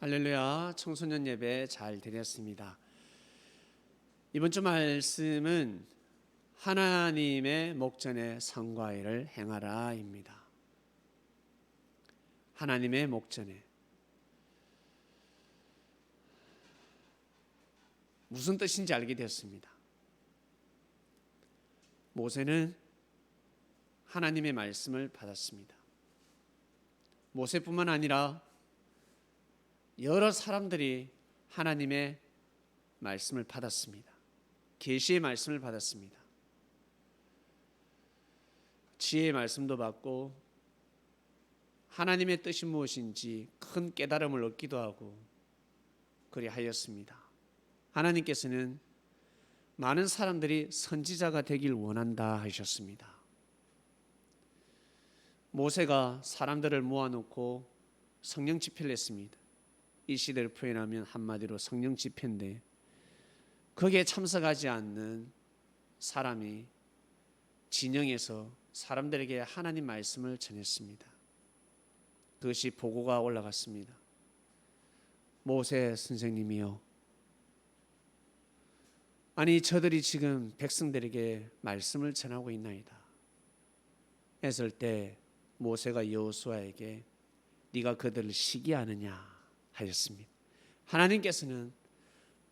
할렐루야 청소년 예배 잘 드렸습니다. 이번 주 말씀은 하나님의 목전에 성과 일을 행하라입니다. 하나님의 목전에 무슨 뜻인지 알게 되었습니다. 모세는 하나님의 말씀을 받았습니다. 모세뿐만 아니라 여러 사람들이 하나님의 말씀을 받았습니다. 계시의 말씀을 받았습니다. 지혜의 말씀도 받고 하나님의 뜻이 무엇인지 큰 깨달음을 얻기도 하고 그리하였습니다. 하나님께서는 많은 사람들이 선지자가 되길 원한다 하셨습니다. 모세가 사람들을 모아놓고 성령 집회를 했습니다. 이 시대를 표현하면 한마디로 성령 집회인데 거기에 참석하지 않는 사람이 진영에서 사람들에게 하나님 말씀을 전했습니다. 그것이 보고가 올라갔습니다. 모세 선생님이요. 아니 저들이 지금 백성들에게 말씀을 전하고 있나이다. 했을 때 모세가 여호수아에게 네가 그들을 시기하느냐 하였습니다. 하나님께서는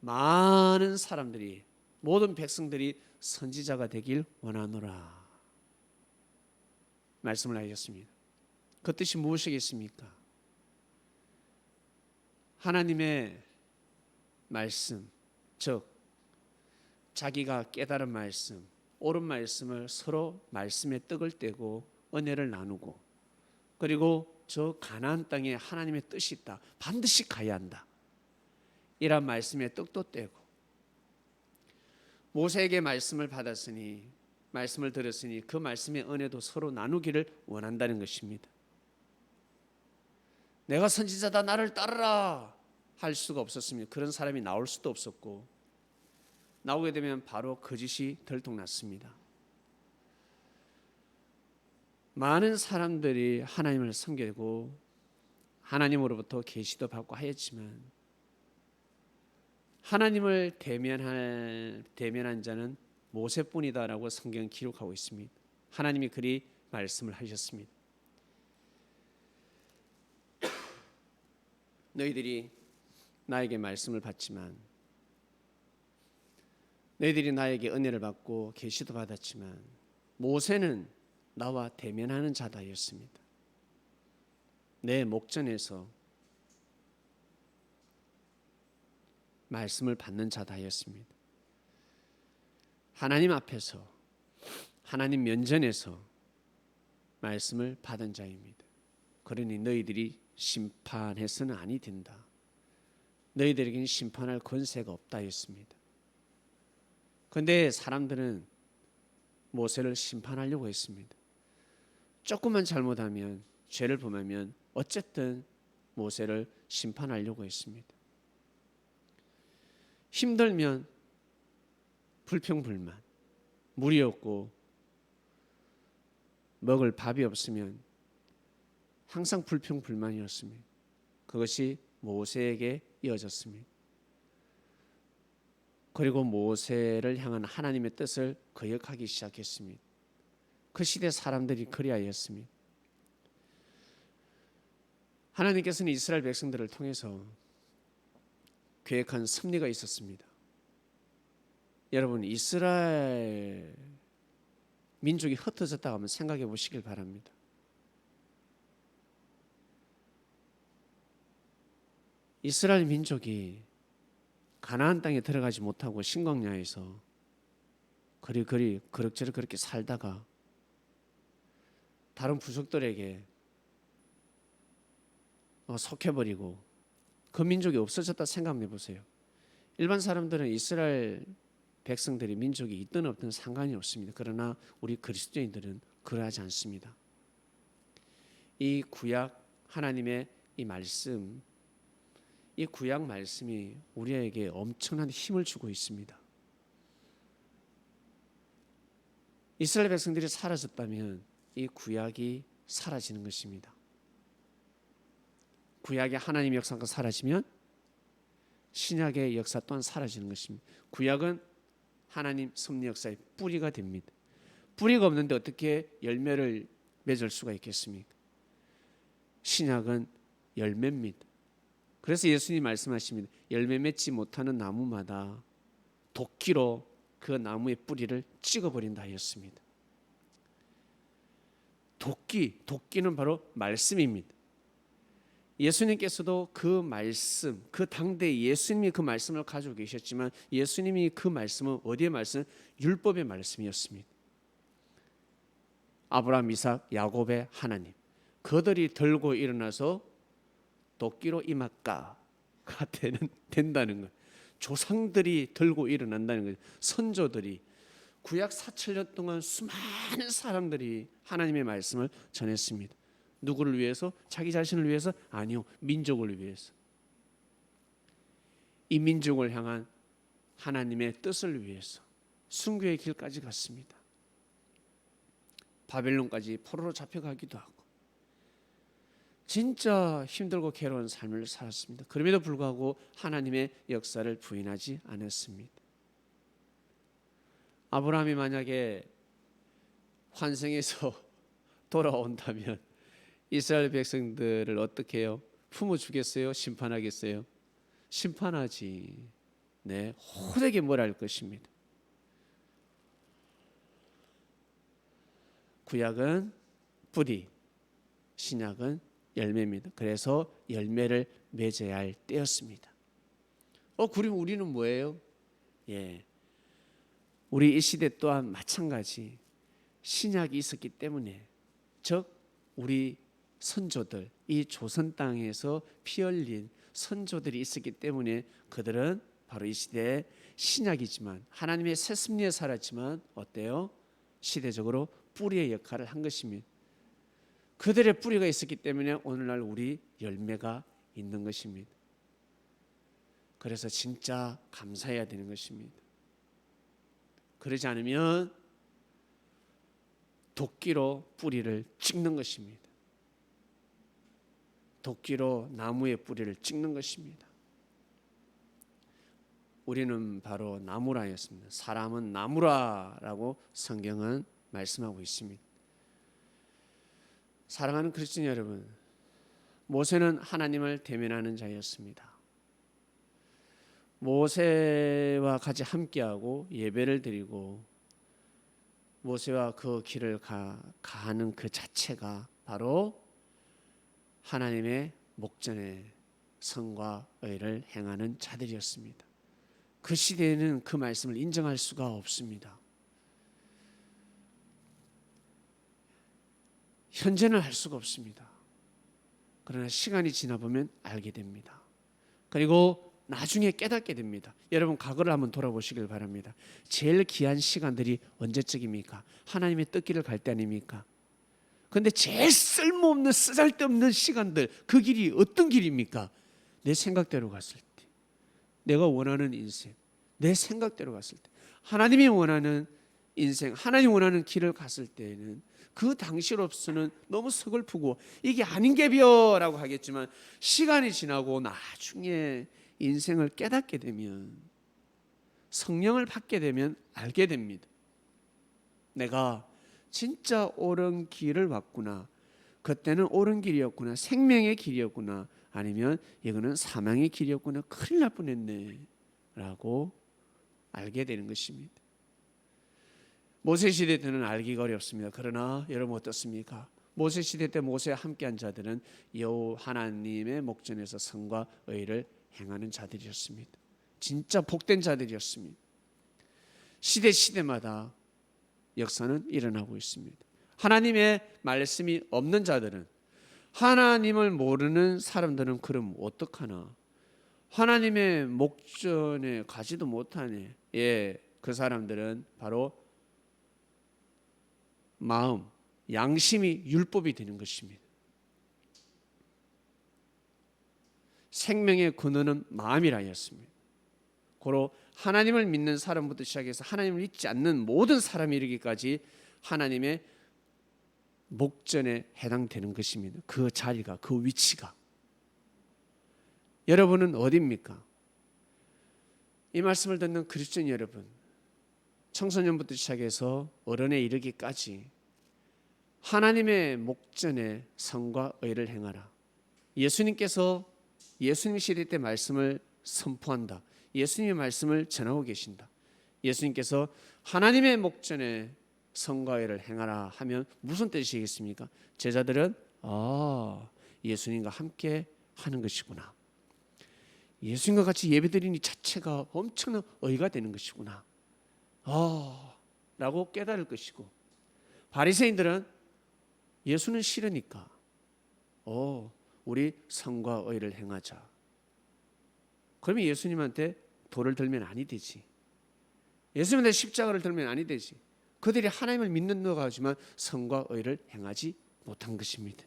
많은 사람들이 모든 백성들이 선지자가 되길 원하노라 말씀을 하셨습니다. 그 뜻이 무엇이겠습니까? 하나님의 말씀, 즉 자기가 깨달은 말씀, 옳은 말씀을 서로 말씀의 떡을 떼고 은혜를 나누고 그리고 저 가나안 땅에 하나님의 뜻이 있다. 반드시 가야 한다. 이런 말씀의 떡도 떼고 모세에게 말씀을 받았으니 말씀을 들었으니 그 말씀의 은혜도 서로 나누기를 원한다는 것입니다. 내가 선지자다 나를 따르라 할 수가 없었습니다. 그런 사람이 나올 수도 없었고 나오게 되면 바로 거짓이 들통났습니다. 많은 사람들이 하나님을 섬기고 하나님으로부터 계시도 받고 하였지만 하나님을 대면할 대면한 자는 모세뿐이다라고 성경 기록하고 있습니다. 하나님이 그리 말씀을 하셨습니다. 너희들이 나에게 말씀을 받지만 너희들이 나에게 은혜를 받고 계시도 받았지만 모세는 나와 대면하는 자다였습니다. 내 목전에서 말씀을 받는 자다였습니다. 하나님 앞에서 하나님 면전에서 말씀을 받은 자입니다. 그러니 너희들이 심판해서는 아니 된다. 너희들에게는 심판할 권세가 없다 했습니다. 그런데 사람들은 모세를 심판하려고 했습니다. 조금만 잘못하면 죄를 범하면 어쨌든 모세를 심판하려고 했습니다. 힘들면 불평불만, 물이 없고 먹을 밥이 없으면 항상 불평불만이었습니다. 그것이 모세에게 이어졌습니다. 그리고 모세를 향한 하나님의 뜻을 거역하기 시작했습니다. 그 시대 사람들이 그리하였습니다. 하나님께서는 이스라엘 백성들을 통해서 계획한 섭리가 있었습니다. 여러분 이스라엘 민족이 흩어졌다 하면 생각해 보시길 바랍니다. 이스라엘 민족이 가나안 땅에 들어가지 못하고 신광야에서 그리 그리 그럭저럭 그렇게 살다가 다른 부족들에게 어, 속해버리고 그 민족이 없어졌다 생각해 보세요. 일반 사람들은 이스라엘 백성들이 민족이 있든 없든 상관이 없습니다. 그러나 우리 그리스도인들은 그러하지 않습니다. 이 구약 하나님의 이 말씀, 이 구약 말씀이 우리에게 엄청난 힘을 주고 있습니다. 이스라엘 백성들이 사라졌다면 이 구약이 사라지는 것입니다. 구약의 하나님 역사가 사라지면 신약의 역사 또한 사라지는 것입니다. 구약은 하나님 섭리 역사의 뿌리가 됩니다. 뿌리가 없는데 어떻게 열매를 맺을 수가 있겠습니까? 신약은 열매입니다. 그래서 예수님 말씀하십니다. 열매 맺지 못하는 나무마다 도끼로 그 나무의 뿌리를 찍어버린다 하였습니다. 도끼, 도끼는 바로 말씀입니다. 예수님께서도 그 말씀, 그 당대 예수님이 그 말씀을 가지고 계셨지만 예수님이 그 말씀은 어디의 말씀? 율법의 말씀이었습니다. 아브라함, 이삭, 야곱의 하나님. 그들이 들고 일어나서 도끼로 이막가가 되는 된다는 것. 조상들이 들고 일어난다는 것. 선조들이 구약 4천년 동안 수많은 사람들이 하나님의 말씀을 전했습니다. 누구를 위해서? 자기 자신을 위해서? 아니요. 민족을 위해서. 이 민족을 향한 하나님의 뜻을 위해서 순교의 길까지 갔습니다. 바벨론까지 포로로 잡혀가기도 하고 진짜 힘들고 괴로운 삶을 살았습니다. 그럼에도 불구하고 하나님의 역사를 부인하지 않았습니다. 아브라함이 만약에 환생해서 돌아온다면 이스라엘 백성들을 어떻게 해요? 품어 주겠어요? 심판하겠어요? 심판하지. 네, 호되게 뭘할 것입니다. 구약은 뿌리, 신약은 열매입니다. 그래서 열매를 맺어야 할 때였습니다. 어, 그럼 우리는 뭐예요? 예. 우리 이 시대 또한 마찬가지 신약이 있었기 때문에 즉 우리 선조들 이 조선 땅에서 피 흘린 선조들이 있었기 때문에 그들은 바로 이 시대의 신약이지만 하나님의 새 습리에 살았지만 어때요? 시대적으로 뿌리의 역할을 한 것입니다. 그들의 뿌리가 있었기 때문에 오늘날 우리 열매가 있는 것입니다. 그래서 진짜 감사해야 되는 것입니다. 그러지 않으면 도끼로 뿌리를 찍는 것입니다. 도끼로 나무의 뿌리를 찍는 것입니다. 우리는 바로 나무라였습니다. 사람은 나무라라고 성경은 말씀하고 있습니다. 사랑하는 그리스도 여러분, 모세는 하나님을 대면하는 자였습니다. 모세와 같이 함께하고 예배를 드리고 모세와 그 길을 가, 가는 그 자체가 바로 하나님의 목전에 성과 의를 행하는 자들이었습니다. 그 시대에는 그 말씀을 인정할 수가 없습니다. 현재는 할 수가 없습니다. 그러나 시간이 지나 보면 알게 됩니다. 그리고 나중에 깨닫게 됩니다. 여러분 과거를 한번 돌아보시길 바랍니다. 제일 귀한 시간들이 언제적입니까? 하나님의 뜻길을 갈 때 아닙니까? 근데 제일 쓸모없는 쓰잘데없는 시간들 그 길이 어떤 길입니까? 내 생각대로 갔을 때 내가 원하는 인생 내 생각대로 갔을 때 하나님이 원하는 인생 하나님 원하는 길을 갔을 때는 그 당시로서는 너무 서글프고 이게 아닌 게벼라고 하겠지만 시간이 지나고 나중에 인생을 깨닫게 되면 성령을 받게 되면 알게 됩니다. 내가 진짜 옳은 길을 왔구나. 그때는 옳은 길이었구나. 생명의 길이었구나. 아니면 이거는 사망의 길이었구나. 큰일 날 뻔했네. 라고 알게 되는 것입니다. 모세 시대 때는 알기가 어렵습니다. 그러나 여러분 어떻습니까? 모세 시대 때 모세와 함께한 자들은 여호 하나님의 목전에서 성과 의를 행하는 자들이었습니다. 진짜 복된 자들이었습니다. 시대 시대마다 역사는 일어나고 있습니다. 하나님의 말씀이 없는 자들은 하나님을 모르는 사람들은 그럼 어떡하나? 하나님의 목전에 가지도 못하네. 예, 그 사람들은 바로 마음, 양심이 율법이 되는 것입니다. 생명의 근원은 마음이라 했습니다. 고로 하나님을 믿는 사람부터 시작해서 하나님을 믿지 않는 모든 사람이 이르기까지 하나님의 목전에 해당되는 것입니다. 그 자리가 그 위치가 여러분은 어디입니까? 이 말씀을 듣는 그리스도인 여러분, 청소년부터 시작해서 어른에 이르기까지 하나님의 목전에 성과 의를 행하라. 예수님께서 예수님 시대 때 말씀을 선포한다. 예수님의 말씀을 전하고 계신다. 예수님께서 하나님의 목전에 성과 의를 행하라 하면 무슨 뜻이겠습니까? 제자들은 아 예수님과 함께 하는 것이구나. 예수님과 같이 예배드리는 이 자체가 엄청난 의가 되는 것이구나. 아 라고 깨달을 것이고 바리새인들은 예수는 싫으니까 어 우리 성과 의를 행하자. 그러면 예수님한테 돌을 들면 아니 되지. 예수님한테 십자가를 들면 아니 되지. 그들이 하나님을 믿는 너가 하지만 성과 의를 행하지 못한 것입니다.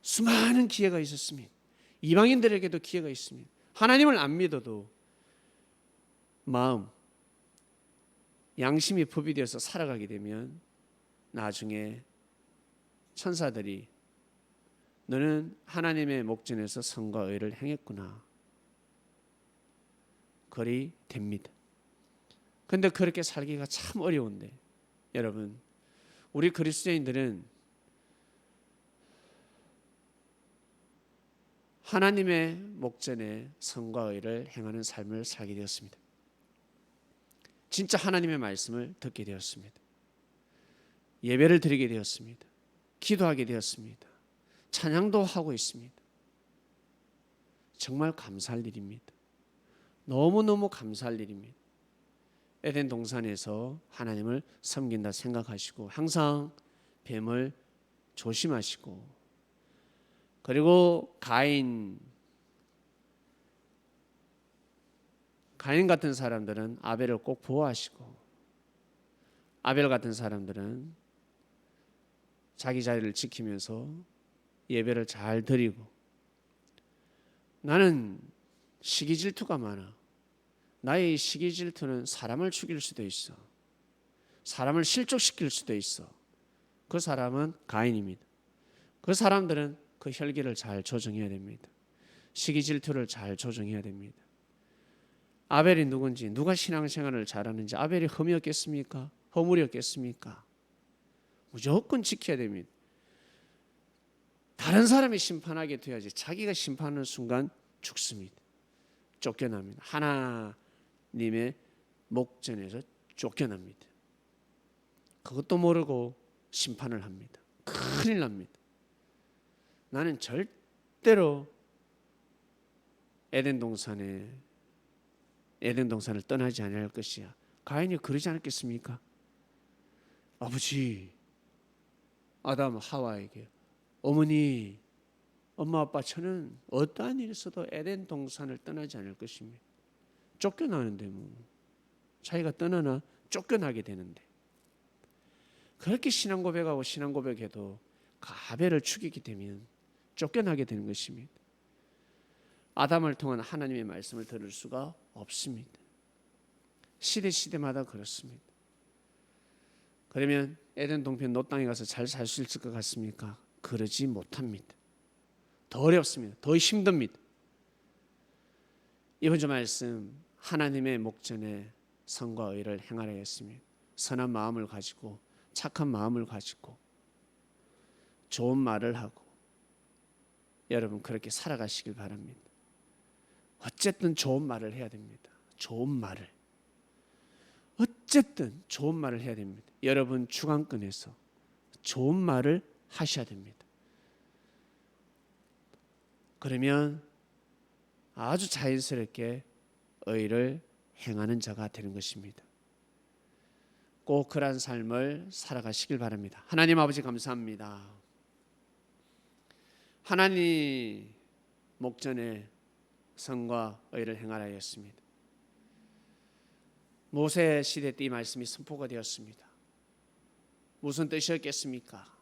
수많은 기회가 있었습니다. 이방인들에게도 기회가 있습니다. 하나님을 안 믿어도 마음, 양심이 법이 되어서 살아가게 되면 나중에 천사들이 너는 하나님의 목전에서 성과 의를 행했구나. 거리 됩니다. 근데 그렇게 살기가 참 어려운데 여러분 우리 그리스도인들은 하나님의 목전에 성과 의를 행하는 삶을 살게 되었습니다. 진짜 하나님의 말씀을 듣게 되었습니다. 예배를 드리게 되었습니다. 기도하게 되었습니다. 찬양도 하고 있습니다. 정말 감사할 일입니다. 너무너무 감사할 일입니다. 에덴 동산에서 하나님을 섬긴다 생각하시고 항상 뱀을 조심하시고 그리고 가인 가인 같은 사람들은 아벨을 꼭 보호하시고 아벨 같은 사람들은 자기 자리를 지키면서 예배를 잘 드리고 나는 시기 질투가 많아. 나의 시기 질투는 사람을 죽일 수도 있어. 사람을 실족시킬 수도 있어. 그 사람은 가인입니다. 그 사람들은 그 혈기를 잘 조정해야 됩니다. 시기 질투를 잘 조정해야 됩니다. 아벨이 누군지 누가 신앙생활을 잘하는지 아벨이 흠이었겠습니까? 허물이었겠습니까? 무조건 지켜야 됩니다. 다른 사람이 심판하게 돼야지 자기가 심판하는 순간 죽습니다. 쫓겨납니다. 하나님의 목전에서 쫓겨납니다. 그것도 모르고 심판을 합니다. 큰일 납니다. 나는 절대로 에덴 동산에 에덴 동산을 떠나지 않을 것이야. 가인이 그러지 않았겠습니까? 아버지 아담 하와에게 어머니 엄마 아빠 저는 어떠한 일이 있어도 에덴 동산을 떠나지 않을 것입니다. 쫓겨나는데 뭐 자기가 떠나나 쫓겨나게 되는데 그렇게 신앙 고백하고 신앙 고백해도 가벨을 죽이게 되면 쫓겨나게 되는 것입니다. 아담을 통한 하나님의 말씀을 들을 수가 없습니다. 시대 시대마다 그렇습니다. 그러면 에덴 동편 노 땅에 가서 잘 살 수 있을 것 같습니까? 그러지 못합니다. 더 어렵습니다. 더 힘듭니다. 이번 주 말씀 하나님의 목전에 성과 의를 행하려 했습니다. 선한 마음을 가지고 착한 마음을 가지고 좋은 말을 하고 여러분 그렇게 살아가시길 바랍니다. 어쨌든 좋은 말을 해야 됩니다. 좋은 말을 어쨌든 좋은 말을 해야 됩니다. 여러분 주간권에서 좋은 말을 하셔야 됩니다. 그러면 아주 자연스럽게 의를 행하는 자가 되는 것입니다. 꼭 그러한 삶을 살아가시길 바랍니다. 하나님 아버지 감사합니다. 하나님 목전에 성과 의를 행하라 했습니다. 모세 시대 때 이 말씀이 선포가 되었습니다. 무슨 뜻이었겠습니까?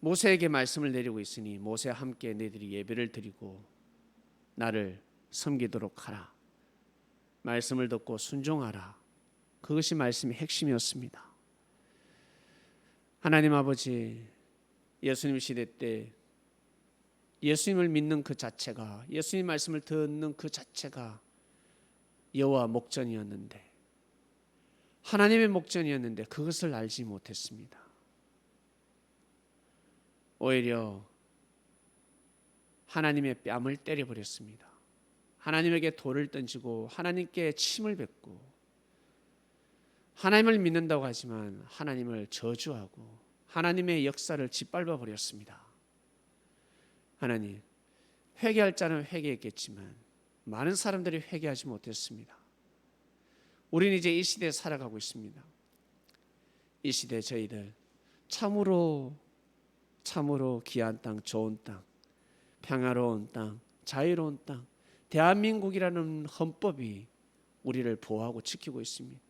모세에게 말씀을 내리고 있으니 모세와 함께 너희들이 예배를 드리고 나를 섬기도록 하라. 말씀을 듣고 순종하라. 그것이 말씀의 핵심이었습니다. 하나님 아버지 예수님 시대 때 예수님을 믿는 그 자체가 예수님 말씀을 듣는 그 자체가 여호와 목전이었는데 하나님의 목전이었는데 그것을 알지 못했습니다. 오히려 하나님의 뺨을 때려버렸습니다. 하나님에게 돌을 던지고 하나님께 침을 뱉고 하나님을 믿는다고 하지만 하나님을 저주하고 하나님의 역사를 짓밟아 버렸습니다. 하나님 회개할 자는 회개했겠지만 많은 사람들이 회개하지 못했습니다. 우리는 이제 이 시대에 살아가고 있습니다. 이 시대 저희들 참으로 참으로 귀한 땅, 좋은 땅, 평화로운 땅, 자유로운 땅, 대한민국이라는 헌법이 우리를 보호하고 지키고 있습니다.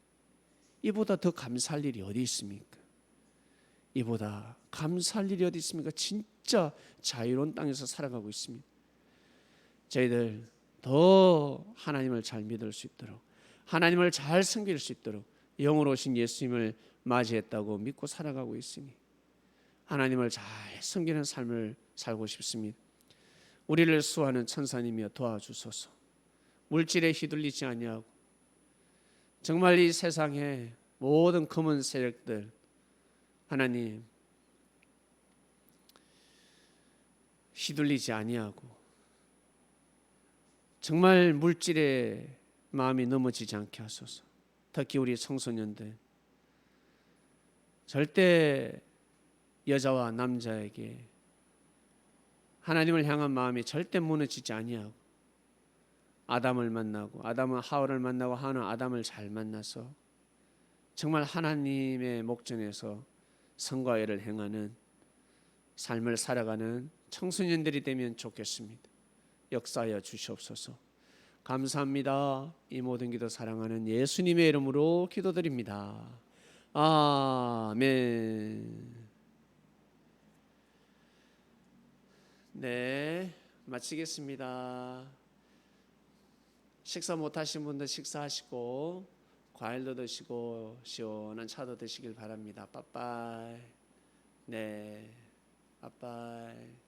이보다 더 감사할 일이 어디 있습니까? 이보다 감사할 일이 어디 있습니까? 진짜 자유로운 땅에서 살아가고 있습니다. 저희들 더 하나님을 잘 믿을 수 있도록 하나님을 잘 섬길 수 있도록 영으로 오신 예수님을 맞이했다고 믿고 살아가고 있으니 하나님을 잘 섬기는 삶을 살고 싶습니다. 우리를 수하는 천사님이여 도와주소서. 물질에 휘둘리지 아니하고 정말 이 세상의 모든 검은 세력들 하나님 휘둘리지 아니하고 정말 물질에 마음이 넘어지지 않게 하소서. 특히 우리 청소년들 절대 여자와 남자에게 하나님을 향한 마음이 절대 무너지지 아니하고 아담을 만나고 아담은 하와를 만나고 하와는 아담을 잘 만나서 정말 하나님의 목전에서 성과 애를 행하는 삶을 살아가는 청소년들이 되면 좋겠습니다. 역사하여 주시옵소서. 감사합니다. 이 모든 기도 사랑하는 예수님의 이름으로 기도드립니다. 아멘. 네, 마치겠습니다. 식사 못 하신 분들 식사하시고 과일도 드시고 시원한 차도 드시길 바랍니다. 빠빠이. 네. 빠빠이.